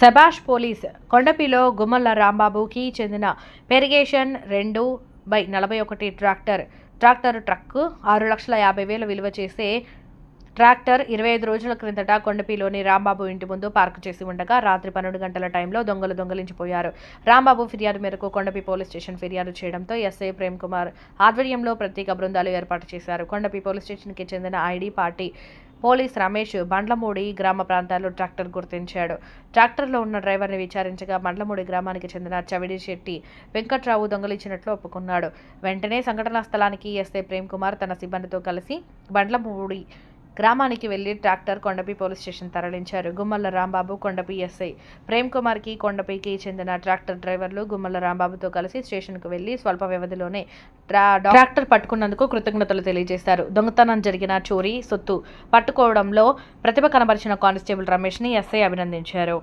సెబాష్ police కొండపిలో Gummalla రాంబాబుకి చెందిన పెరిగేషన్ రెండు by నలభై ఒకటి ట్రాక్టర్. ట్రాక్టర్ ట్రక్ ఆరు లక్షల యాభై వేలు విలువ చేసే ట్రాక్టర్ ఇరవై ఐదు రోజుల క్రిందట కొండపిలోని రాంబాబు ఇంటి ముందు పార్కు చేసి ఉండగా రాత్రి పన్నెండు గంటల టైంలో దొంగలు దొంగలించిపోయారు. రాంబాబు ఫిర్యాదు మేరకు కొండపి పోలీస్ స్టేషన్ ఫిర్యాదు చేయడంతో ఎస్ఐ ప్రేమ్ కుమార్ ఆధ్వర్యంలో ప్రత్యేక బృందాలు ఏర్పాటు చేశారు. కొండపి పోలీస్ స్టేషన్కి చెందిన ID party police Ramesh Bandlamudi గ్రామ ప్రాంతాల్లో ట్రాక్టర్ గుర్తించాడు. ట్రాక్టర్లో ఉన్న డ్రైవర్ని విచారించగా బండ్లమూడి గ్రామానికి చెందిన చవిడి శెట్టి వెంకట్రావు దొంగలించినట్లు ఒప్పుకున్నాడు. వెంటనే సంఘటనా స్థలానికి ఎస్ఐ ప్రేమ్ కుమార్ తన సిబ్బందితో కలిసి బండ్లమూడి గ్రామానికి వెళ్ళి ట్రాక్టర్ కొండపి పోలీస్ స్టేషన్ తరలించారు. గుమ్మల్ల రాంబాబు కొండపి ఎస్ఐ. ప్రేమ్ కుమార్కి కొండపికి చెందిన ట్రాక్టర్ డ్రైవర్లు గుమ్మల్ల రాంబాబుతో కలిసి స్టేషన్కు వెళ్ళి స్వల్ప వ్యవధిలోనే ట్రాక్టర్ పట్టుకున్నందుకు కృతజ్ఞతలు తెలియజేశారు. దొంగతనం జరిగిన చోరీ సొత్తు పట్టుకోవడంలో ప్రతిభ కనబరిచిన కానిస్టేబుల్ రమేష్ని ఎస్ఐ అభినందించారు.